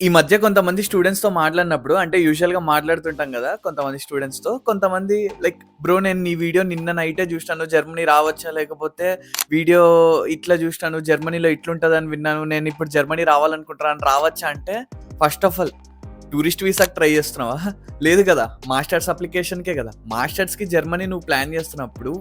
ఈ మధ్య కొంతమంది స్టూడెంట్స్‌తో మాట్లాడినప్పుడు అంటే యూజువల్‌గా మాట్లాడుతుంటాం కదా కొంతమంది స్టూడెంట్స్‌తో. కొంతమంది లైక్ బ్రో నేను నీ వీడియో నిన్న నైటే చూస్తాను జర్మనీ రావచ్చా? లేకపోతే వీడియో ఇట్లా జూసినాను. జర్మనీలో ఇట్లుంటదని విన్నాను. నేను ఇప్పుడు జర్మనీ రావాలనుకుంటున్నాను. రావచ్చా? అంటే ఫస్ట్ ఆఫ్ ఆల్ టూరిస్ట్ వీసాకి ట్రై చేస్తున్నావా? లేదు కదా! మాస్టర్స్ అప్లికేషన్‌కే కదా! మాస్టర్స్‌కి జర్మనీ నువ్వు ప్లాన్ చేస్తున్నప్పుడు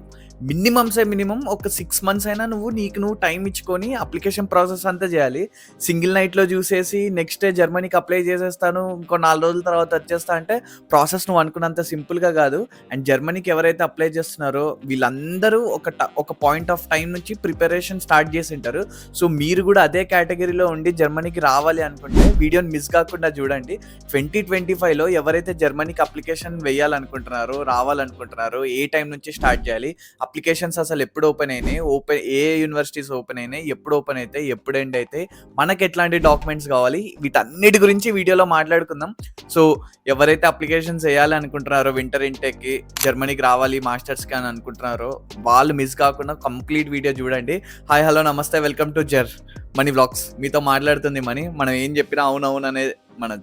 మినిమమ్సే మినిమమ్ ఒక సిక్స్ మంత్స్ అయినా నువ్వు నీకు నువ్వు టైం ఇచ్చుకొని అప్లికేషన్ ప్రాసెస్ అంతా చేయాలి. సింగిల్ నైట్‌లో చూసేసి నెక్స్ట్ డే జర్మనీకి అప్లై చేసేస్తాను. ఇంకో నాలుగు రోజుల తర్వాత వచ్చేస్తా అంటే ప్రాసెస్ నువ్వు అనుకున్నంత సింపుల్‌గా కాదు. అండ్ జర్మనీకి ఎవరైతే అప్లై చేస్తున్నారో వీళ్ళందరూ ఒక ట ఒక పాయింట్ ఆఫ్ టైం నుంచి ప్రిపరేషన్ స్టార్ట్ చేసి ఉంటారు సో మీరు కూడా అదే కేటగిరీలో ఉండి జర్మనీకి రావాలి అనుకుంటే వీడియోని మిస్ కాకుండా చూడండి. 2025లో ఎవరైతే జర్మనీకి అప్లికేషన్ వేయాలనుకుంటున్నారో, రావాలనుకుంటున్నారో ఏ టైం నుంచి స్టార్ట్ చేయాలి? అప్లికేషన్స్ అసలు ఎప్పుడు ఓపెన్ అయినాయి? ఓపెన్ ఏ యూనివర్సిటీస్ ఓపెన్ అయినాయి? ఎప్పుడు ఓపెన్ అయితే ఎప్పుడు ఎండ్ అయితే మనకి ఎట్లాంటి డాక్యుమెంట్స్ కావాలి? వీటన్నిటి గురించి వీడియోలో మాట్లాడుకుందాం. సో ఎవరైతే అప్లికేషన్స్ వేయాలనుకుంటున్నారో వింటర్ ఇంటెక్కి జర్మనీకి రావాలి మాస్టర్స్‌కి అని అనుకుంటున్నారో వాళ్ళు మిస్ కాకుండా కంప్లీట్ వీడియో చూడండి. హాయ్ హలో నమస్తే welcome to Germany blogs మీతో మాట్లాడుతుంది మనీ. మనం ఏం చెప్పినా అవునవును అనేది మన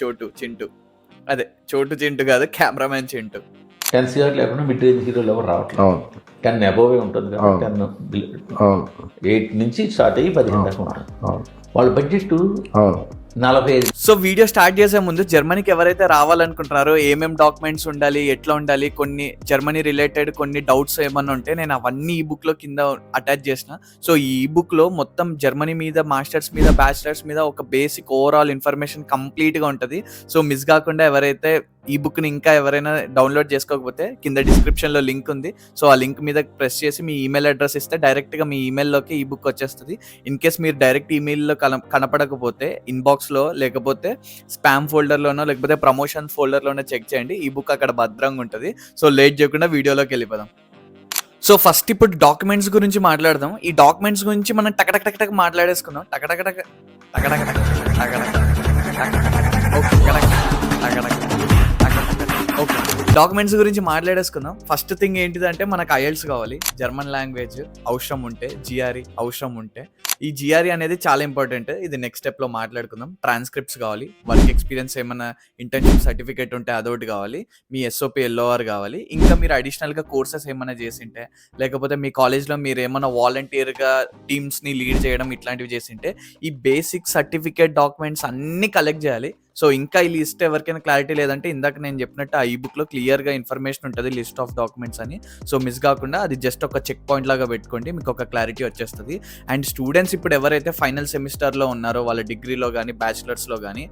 చోటు చింటూ. అదే చోటు చింటూ కాదు కెమెరామెన్ చింటూ. 10 సీఆర్ లేకుండా మిడ్ రేంజ్ హీరోలు ఎవరు రావట్లేదు 10 అబోవే ఉంటుంది అవును. కాబట్టి 10 అవును ఎయిట్ నుంచి స్టార్ట్ అయ్యి పదిహేను దాకా ఉంటుంది వాళ్ళ బడ్జెట్ అవును నలభై సో వీడియో స్టార్ట్ చేసే ముందు జర్మనీకి ఎవరైతే రావాలనుకుంటున్నారో ఏమేం డాక్యుమెంట్స్ ఉండాలి ఎట్లా ఉండాలి కొన్ని జర్మనీ రిలేటెడ్ కొన్ని డౌట్స్ ఏమన్నా ఉంటే నేను అవన్నీ ఈ బుక్లో కింద అటాచ్ చేసిన. సో ఈ బుక్లో మొత్తం జర్మనీ మీద మాస్టర్స్ మీద బ్యాచిలర్స్ మీద ఒక బేసిక్ ఓవరాల్ ఇన్ఫర్మేషన్ కంప్లీట్గా సో మిస్ కాకుండా ఎవరైతే ఈ బుక్ని ఇంకా ఎవరైనా డౌన్లోడ్ చేసుకోకపోతే కింద డిస్క్రిప్షన్లో లింక్ ఉంది. సో ఆ లింక్ మీద ప్రెస్ చేసి మీ ఈమెయిల్ అడ్రస్ ఇస్తే డైరెక్ట్గా మీ ఈమెయిల్లోకి ఈ బుక్ వచ్చేస్తుంది. ఇన్ కేస్ మీరు డైరెక్ట్ ఈమెయిల్లో కన కనపడకపోతే ఇన్బాక్స్లో లేకపోతే స్పామ్ ఫోల్డర్లోనో లేకపోతే ప్రమోషన్ ఫోల్డర్లోనో చెక్ చేయండి. ఈ బుక్ అక్కడ భద్రంగా ఉంటుంది. సో లేట్ చేయకుండా వీడియోలోకి వెళ్ళిపోదాం. సో ఫస్ట్ ఇప్పుడు డాక్యుమెంట్స్ గురించి మాట్లాడదాం. ఈ డాక్యుమెంట్స్ గురించి మనం టక టక టక టక మాట్లాడేసుకుందాం డాక్యుమెంట్స్ గురించి మాట్లాడేసుకుందాం. ఫస్ట్ థింగ్ ఏంటిదంటే మనకు ఐఎల్స్ కావాలి. జర్మన్ లాంగ్వేజ్ అవసరం ఉంటే జిఆర్ఈ అవసరం ఉంటే. ఈ జిఆర్ఈ అనేది చాలా ఇంపార్టెంట్. ఇది నెక్స్ట్ స్టెప్లో మాట్లాడుకుందాం. ట్రాన్స్క్రిప్ట్స్ కావాలి. వర్క్ ఎక్స్పీరియన్స్ ఏమైనా ఇంటర్న్షిప్ సర్టిఫికేట్ ఉంటే అదొకటి కావాలి. మీ ఎస్ఓపి ఎల్ఓఆర్ కావాలి. ఇంకా మీరు అడిషనల్గా కోర్సెస్ ఏమైనా చేసింటే లేకపోతే మీ కాలేజ్లో మీరు ఏమైనా వాలంటీర్గా టీమ్స్ని లీడ్ చేయడం ఇట్లాంటివి చేసింటే ఈ బేసిక్ సర్టిఫికేట్ డాక్యుమెంట్స్ అన్నీ కలెక్ట్ చేయాలి. సో ఇంకా ఈ లిస్ట్ ఎవరికైనా క్లారిటీ లేదంటే ఇందాక నేను చెప్పినట్టు ఆ ఈ బుక్లో క్లియర్గా ఇన్ఫర్మేషన్ ఉంటుంది లిస్ట్ ఆఫ్ డాక్యుమెంట్స్ అని. సో మిస్ కాకుండా అది జస్ట్ ఒక చెక్ పాయింట్ లాగా పెట్టుకోండి. మీకు ఒక క్లారిటీ వచ్చేస్తుంది. అండ్ స్టూడెంట్స్ ఇప్పుడు ఎవరైతే ఫైనల్ సెమిస్టర్లో ఉన్నారో వాళ్ళ డిగ్రీలో కానీ బ్యాచిలర్స్లో కానీ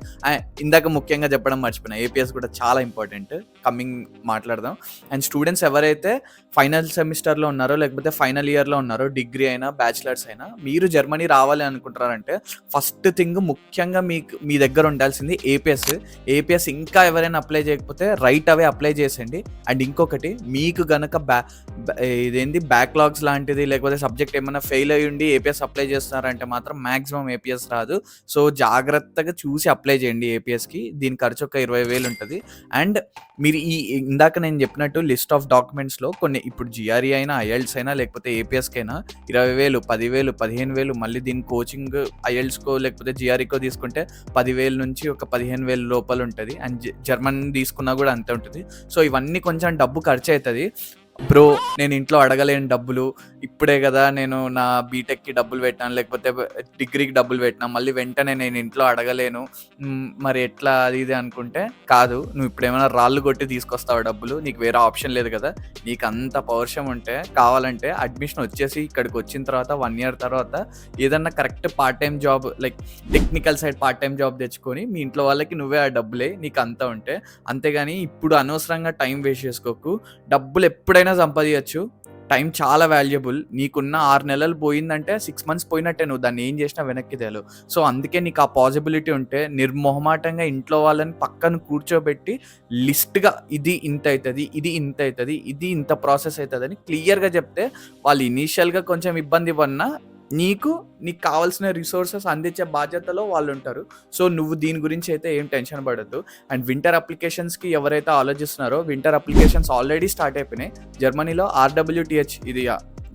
ఇందాక ముఖ్యంగా చెప్పడం మర్చిపోయినా ఏపీఎస్ కూడా చాలా ఇంపార్టెంట్ కమింగ్ మాట్లాడదాం. అండ్ స్టూడెంట్స్ ఎవరైతే ఫైనల్ సెమిస్టర్లో ఉన్నారో లేకపోతే ఫైనల్ ఇయర్లో ఉన్నారో డిగ్రీ అయినా బ్యాచిలర్స్ అయినా మీరు జర్మనీ రావాలి అనుకుంటారంటే ఫస్ట్ థింగ్ ముఖ్యంగా మీకు మీ దగ్గర ఉండాల్సింది ఏపీఎస్ ఏపీఎస్ ఇంకా ఎవరైనా అప్లై చేయకపోతే రైట్ అవే అప్లై చేసేయండి. అండ్ ఇంకొకటి మీకు గనక బ్యా బ్యా- ఇదేంటి బ్యాక్లాగ్స్ లాంటిది లేకపోతే సబ్జెక్ట్ ఏమైనా ఫెయిల్ అయ్యి ఉండి ఏపీఎస్ అప్లై చేస్తున్నారంటే మాత్రం మాక్సిమం ఏపీఎస్ రాదు. సో జాగ్రత్తగా చూసి అప్లై చేయండి ఏపీఎస్కి దీని ఖర్చు ఒక ఇరవై వేలు ఉంటుంది. అండ్ మీరు ఈ ఇందాక నేను చెప్పినట్టు లిస్ట్ ఆఫ్ డాక్యుమెంట్స్లో కొన్ని ఇప్పుడు జిఆర్ఈ అయినా ఐఎల్స్ అయినా లేకపోతే ఏపీఎస్కి అయినా ఇరవై వేలు పదివేలు పదిహేను వేలు మళ్ళీ దీని కోచింగ్ ఐఎల్స్కో లేకపోతే జిఆర్ఈకో తీసుకుంటే పదివేలు నుంచి ఒక పదిహేను వేల లోపల ఉంటుంది. అండ్ జర్మన్ తీసుకున్నా కూడా అంతే ఉంటుంది. సో ఇవన్నీ కొంచెం డబ్బు ఖర్చు అవుతుంది బ్రో నేను ఇంట్లో అడగలేని డబ్బులు. ఇప్పుడే కదా నేను నా బీటెక్కి డబ్బులు పెట్టాను. లేకపోతే డిగ్రీకి డబ్బులు పెట్టినా మళ్ళీ వెంటనే నేను ఇంట్లో అడగలేను. మరి ఎట్లా అది ఇది అనుకుంటే కాదు నువ్వు ఇప్పుడు ఏమైనా రాళ్ళు కొట్టి తీసుకొస్తావు డబ్బులు? నీకు వేరే ఆప్షన్ లేదు కదా. నీకు అంత పౌరుషం ఉంటే కావాలంటే అడ్మిషన్ వచ్చేసి ఇక్కడికి వచ్చిన తర్వాత వన్ ఇయర్ తర్వాత ఏదన్నా correct part time job like technical side part time job తెచ్చుకొని మీ ఇంట్లో వాళ్ళకి నువ్వే ఆ డబ్బులే నీకు అంతా ఉంటే. అంతేగాని ఇప్పుడు అనవసరంగా టైం వేస్ట్ చేసుకోకు. డబ్బులు ఎప్పుడైనా సంపాదించచ్చు. టైం చాలా వాల్యుబుల్. నీకున్న ఆరు నెలలు పోయిందంటే సిక్స్ మంత్స్ పోయినట్టే నువ్వు దాన్ని ఏం చేసినా వెనక్కి తేలు సో అందుకే నీకు ఆ పాసిబిలిటీ ఉంటే నిర్మోహమాటంగా ఇంట్లో వాళ్ళని పక్కన కూర్చోబెట్టి లిస్ట్గా ఇది ఇంత అవుతుంది ఇది ఇంత అవుతుంది ఇది ఇంత ప్రాసెస్ అవుతుంది అని క్లియర్గా చెప్తే వాళ్ళు ఇనీషియల్గా కొంచెం ఇబ్బంది పడినా నీకు నీకు కావాల్సిన రిసోర్సెస్ అందించే బాధ్యతలో వాళ్ళు ఉంటారు సో నువ్వు దీని గురించి అయితే ఏం టెన్షన్ పడద్దు. అండ్ వింటర్ అప్లికేషన్స్కి ఎవరైతే ఆలోచిస్తున్నారో వింటర్ అప్లికేషన్స్ ఆల్రెడీ స్టార్ట్ అయిపోయినాయి. జర్మనీలో ఆర్డబ్ల్యూటిహెచ్ ఇది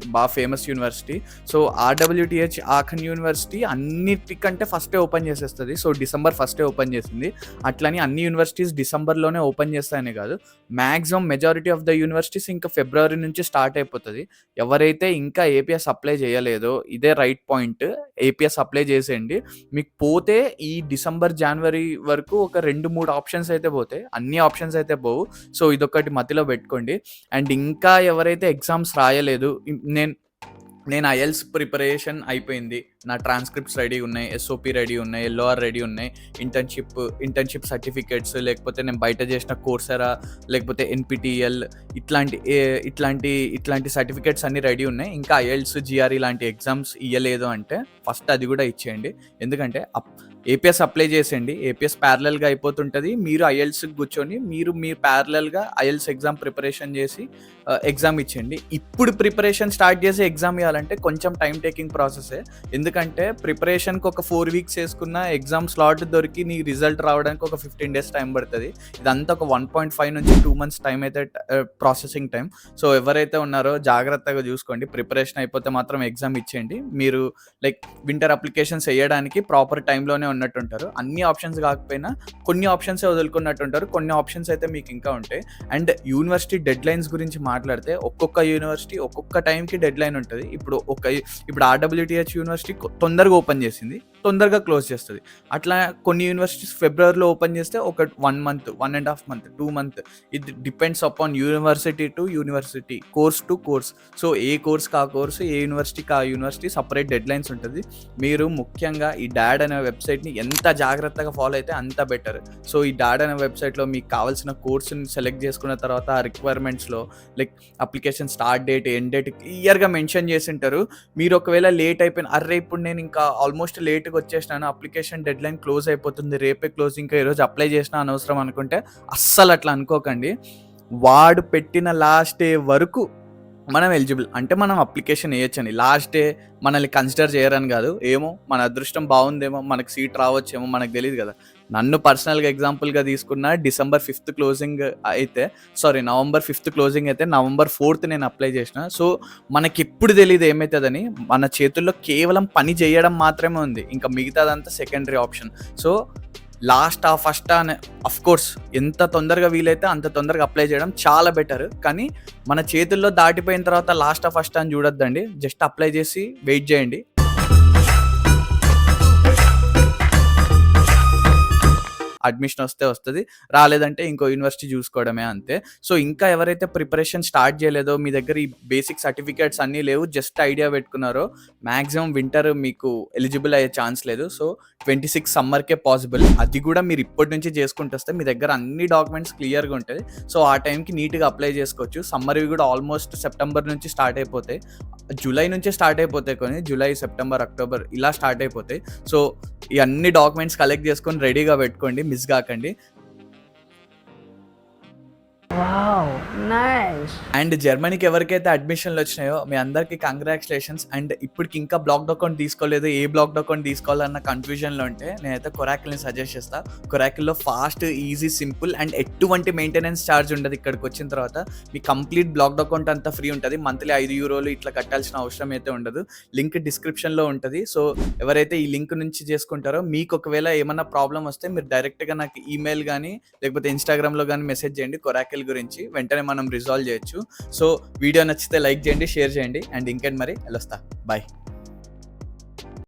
బాగా famous university. So RWTH Aachen university అన్నిటికంటే ఫస్టే ఓపెన్ చేసేస్తుంది. సో డిసెంబర్ ఫస్టే ఓపెన్ చేసింది. అట్లని అన్ని యూనివర్సిటీస్ డిసెంబర్లోనే ఓపెన్ చేస్తాయని కాదు. Maximum majority of the universities ఇంకా ఫిబ్రవరి నుంచి స్టార్ట్ అయిపోతుంది. ఎవరైతే ఇంకా ఏపీఎస్ అప్లై చేయలేదో ఇదే రైట్ పాయింట్. ఏపీఎస్ అప్లై చేసేయండి. మీకు పోతే ఈ డిసెంబర్ జనవరి వరకు ఒక రెండు మూడు ఆప్షన్స్ అయితే పోతాయి. అన్ని ఆప్షన్స్ అయితే పోవు. సో ఇదొకటి మధ్యలో పెట్టుకోండి. అండ్ ఇంకా ఎవరైతే ఎగ్జామ్స్ రాయలేదు నేను నేను నేను ఐఎల్స్ ప్రిపరేషన్ అయిపోయింది. నా ట్రాన్స్క్రిప్ట్స్ రెడీ ఉన్నాయి ఎస్ఓపి రెడీ ఉన్నాయి ఎల్ఓఆర్ రెడీ ఉన్నాయి ఇంటర్న్షిప్ ఇంటర్న్షిప్ సర్టిఫికేట్స్ లేకపోతే నేను బయట చేసిన కోర్సెరా లేకపోతే ఎన్పిటిఎల్ ఇట్లాంటి ఏ- ఇట్లాంటి ఇట్లాంటి సర్టిఫికేట్స్ అన్ని రెడీ ఉన్నాయి. ఇంకా ఐఎల్స్ జిఆర్ఈ లాంటి ఎగ్జామ్స్ ఇవ్వలేదు అంటే ఫస్ట్ అది కూడా ఇచ్చేయండి. ఎందుకంటే ఏపీఎస్ అప్లై చేసేయండి. ఏపీఎస్ ప్యారలల్గా అయిపోతుంటుంది. మీరు ఐఎల్స్కి కూర్చొని మీరు మీరు ప్యారలల్గా ఐఎల్స్ ఎగ్జామ్ ప్రిపరేషన్ చేసి ఎగ్జామ్ ఇచ్చేయండి. ఇప్పుడు ప్రిపరేషన్ స్టార్ట్ చేసి ఎగ్జామ్ ఇవ్వాలంటే కొంచెం టైం టేకింగ్ ప్రాసెసే ఎందుకంటే ఎందుకంటే ప్రిపరేషన్కి ఒక ఫోర్ వీక్స్ వేసుకున్న ఎగ్జామ్ స్లాట్ దొరికి నీ రిజల్ట్ రావడానికి ఒక ఫిఫ్టీన్ డేస్ టైం పడుతుంది. ఇదంతా ఒక వన్ పాయింట్ ఫైవ్ నుంచి టూ మంత్స్ టైం అయితే ప్రాసెసింగ్ టైం. సో ఎవరైతే ఉన్నారో జాగ్రత్తగా చూసుకోండి. ప్రిపరేషన్ అయిపోతే మాత్రం ఎగ్జామ్ ఇచ్చేయండి. మీరు లైక్ వింటర్ అప్లికేషన్స్ వేయడానికి ప్రాపర్ టైంలోనే ఉన్నట్టుంటారు. అన్ని ఆప్షన్స్ కాకపోయినా కొన్ని ఆప్షన్స్ వదులుకున్నట్టు ఉంటారు కొన్ని ఆప్షన్స్ అయితే మీకు ఇంకా ఉంటాయి. అండ్ యూనివర్సిటీ డెడ్ లైన్స్ గురించి మాట్లాడితే ఒక్కొక్క యూనివర్సిటీ ఒక్కొక్క టైంకి డెడ్ లైన్ ఉంటుంది. ఇప్పుడు ఒక ఇప్పుడు ఆర్డబ్ల్యూటీహెచ్ యూనివర్సిటీ తొందరగా ఓపెన్ చేసింది. తొందరగా క్లోజ్ చేస్తుంది. అట్లా కొన్ని యూనివర్సిటీస్ ఫిబ్రవరిలో ఓపెన్ చేస్తే ఒక one month one and half month two month. ఇది depends upon university to university course to course. So A course కా కోర్స్ ఏ యూనివర్సిటీకి ఆ యూనివర్సిటీ సపరేట్ డెడ్ లైన్స్ ఉంటుంది. మీరు ముఖ్యంగా ఈ డాడ్ అనే వెబ్సైట్ని ఎంత జాగ్రత్తగా ఫాలో అయితే అంత బెటర్. సో ఈ డాడ్ అనే వెబ్సైట్లో మీకు కావాల్సిన కోర్సుని సెలెక్ట్ చేసుకున్న తర్వాత ఆ రిక్వైర్మెంట్స్లో like application start date end date క్లియర్గా మెన్షన్ చేసి ఉంటారు. మీరు ఒకవేళ లేట్ అయిపోయిన అర్రే ఇప్పుడు నేను ఇంకా ఆల్మోస్ట్ లేట్ దగ్గరికి వచ్చేసినాను. అప్లికేషన్ డెడ్ లైన్ క్లోజ్ అయిపోతుంది. రేపే క్లోజ్ ఇంకా ఈరోజు అప్లై చేసిన అనవసరం అనుకుంటే అస్సలు అట్లా అనుకోకండి. వాడు పెట్టిన లాస్ట్ డే వరకు మనం ఎలిజిబుల్ అంటే మనం అప్లికేషన్ వేయొచ్చని లాస్ట్ డే మనల్ని కన్సిడర్ చేయరని కాదు. ఏమో మన అదృష్టం బాగుందేమో మనకు సీట్ రావచ్చేమో మనకు తెలియదు కదా. నన్ను పర్సనల్గా ఎగ్జాంపుల్గా తీసుకున్న డిసెంబర్ ఫిఫ్త్ క్లోజింగ్ అయితే సారీ నవంబర్ ఫిఫ్త్ క్లోజింగ్ అయితే నవంబర్ ఫోర్త్ నేను అప్లై చేసిన. సో మనకి ఎప్పుడు తెలియదు ఏమవుతుందని మన చేతుల్లో కేవలం పని చేయడం మాత్రమే ఉంది. ఇంకా మిగతాదంతా సెకండరీ ఆప్షన్ సో లాస్ట్ ఆ ఫస్ట్ అనే అఫ్ కోర్స్ ఎంత తొందరగా వీలైతే అంత తొందరగా అప్లై చేయడం చాలా బెటర్ కానీ మన చేతుల్లో దాటిపోయిన తర్వాత లాస్ట్ ఆ ఫస్ట్ అని చూడొద్దండి. జస్ట్ అప్లై చేసి వెయిట్ చేయండి. అడ్మిషన్ వస్తే వస్తుంది రాలేదంటే ఇంకో యూనివర్సిటీ చూసుకోవడమే అంతే. సో ఇంకా ఎవరైతే ప్రిపరేషన్ స్టార్ట్ చేయలేదో మీ దగ్గర ఈ బేసిక్ సర్టిఫికేట్స్ అన్నీ లేవు జస్ట్ ఐడియా పెట్టుకున్నారో మ్యాక్సిమం వింటర్ మీకు ఎలిజిబుల్ అయ్యే ఛాన్స్ లేదు. సో ట్వంటీ సిక్స్ సమ్మర్కే పాసిబుల్. అది కూడా మీరు ఇప్పటి నుంచి చేసుకుంటూ వస్తే మీ దగ్గర అన్ని డాక్యుమెంట్స్ క్లియర్గా ఉంటుంది సో ఆ టైంకి నీట్గా అప్లై చేసుకోవచ్చు. సమ్మర్వి కూడా ఆల్మోస్ట్ సెప్టెంబర్ నుంచి స్టార్ట్ అయిపోతాయి. జూలై నుంచే స్టార్ట్ అయిపోతాయి కొన్ని జూలై సెప్టెంబర్ అక్టోబర్ ఇలా స్టార్ట్ అయిపోతాయి. సో ఈ అన్ని డాక్యుమెంట్స్ కలెక్ట్ చేసుకొని రెడీగా పెట్టుకోండి. మిస్ కాకండి. అండ్ జర్మనీకి ఎవరికైతే అడ్మిషన్లు వచ్చినాయో మీ అందరికీ కంగ్రాచులేషన్స్ అండ్ ఇప్పటికి ఇంకా బ్లాక్ అకౌంట్ తీసుకోలేదు ఏ బ్లాక్ అకౌంట్ తీసుకోవాలన్న కన్ఫ్యూజన్లో ఉంటే నేనైతే కొరాకిల్ని సజెస్ట్ చేస్తా. కొరాకిల్లో ఫాస్ట్ ఈజీ సింపుల్ అండ్ ఎటువంటి మెయింటెనెన్స్ ఛార్జ్ ఉండదు ఇక్కడికి వచ్చిన తర్వాత. మీ కంప్లీట్ బ్లాక్ అకౌంట్ అంతా ఫ్రీ ఉంటుంది. మంత్లీ ఐదు యూరోలు ఇట్లా కట్టాల్సిన అవసరం అయితే ఉండదు. లింక్ డిస్క్రిప్షన్లో ఉంటుంది. సో ఎవరైతే ఈ లింక్ నుంచి చేసుకుంటారో మీకు ఒకవేళ ఏమన్నా ప్రాబ్లం వస్తే మీరు డైరెక్ట్గా నాకు ఈమెయిల్ కానీ లేకపోతే ఇన్స్టాగ్రామ్లో కానీ మెసేజ్ చేయండి. కొరాకిల్ గురించి వెంటనే మనం రిజాల్వ్ చేయొచ్చు. సో వీడియో నచ్చితే లైక్ చేయండి షేర్ చేయండి. అండ్ ఇంకేంటి మరి? వెళ్ళొస్తా బాయ్